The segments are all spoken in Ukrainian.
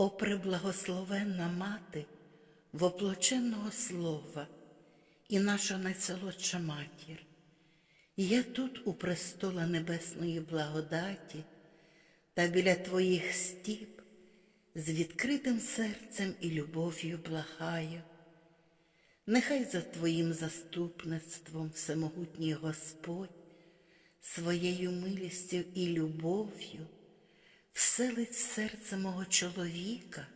О преблагословенна мати воплоченого слова і наша найсолодша матір, я тут у престола небесної благодаті та біля твоїх стіп з відкритим серцем і любов'ю благаю. Нехай за Твоїм заступництвом всемогутній Господь своєю милістю і любов'ю вселить в серце мого чоловіка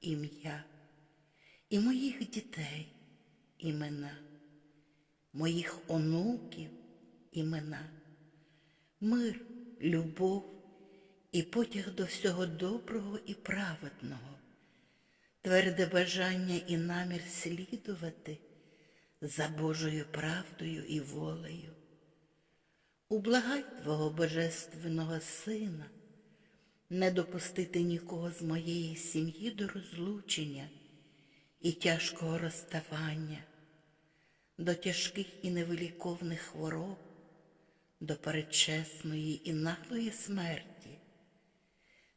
ім'я і моїх дітей імена, моїх онуків імена, мир, любов і потяг до всього доброго і праведного тверде бажання і намір слідувати за Божою правдою і волею. Ублагай Твого Божественного Сина, не допустити нікого з моєї сім'ї до розлучення і тяжкого розставання, до тяжких і невиліковних хвороб, до передчесної і наглої смерті.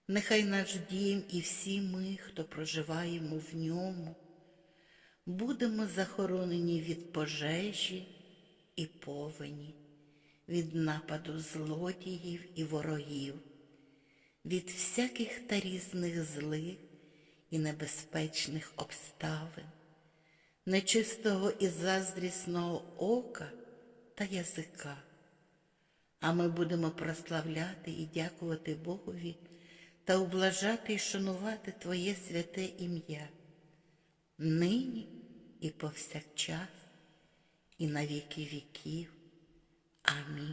Нехай наш дім і всі ми, хто проживаємо в ньому, будемо захоронені від пожежі і повені, від нападу злодіїв і ворогів, від всяких та різних злих і небезпечних обставин, нечистого і заздрісного ока та язика. А ми будемо прославляти і дякувати Богові та ублажати і шанувати Твоє святе ім'я, нині і повсякчас, і на віки віків. Амінь.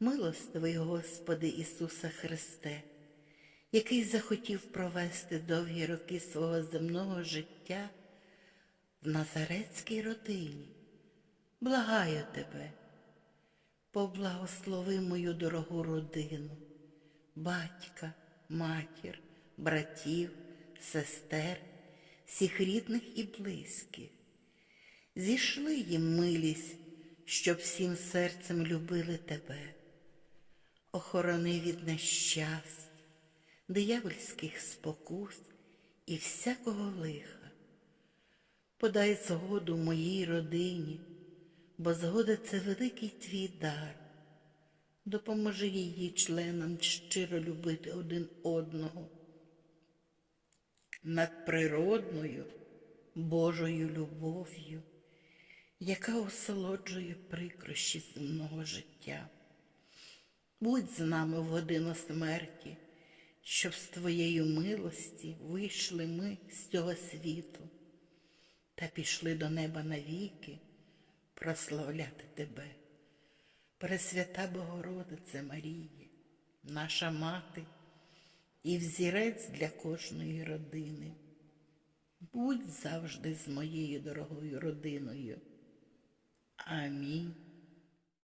Милостивий Господи Ісуса Христе, який захотів провести довгі роки свого земного життя в Назарецькій родині, благаю Тебе, поблагослови мою дорогу родину батька, матір, братів, сестер, всіх рідних і близьких. Зійшли їм милість, щоб всім серцем любили тебе. Охорони від нещасть, диявольських спокус і всякого лиха. Подай згоду моїй родині, бо згода це великий твій дар допоможи її членам щиро любити один одного надприродною Божою любов'ю, яка осолоджує прикрощі земного життя. Будь з нами в годину смерті, щоб з твоєю милості вийшли ми з цього світу та пішли до неба навіки прославляти тебе. Пресвята Богородице Марії, наша мати і взірець для кожної родини. Будь завжди з моєю дорогою родиною. Амінь.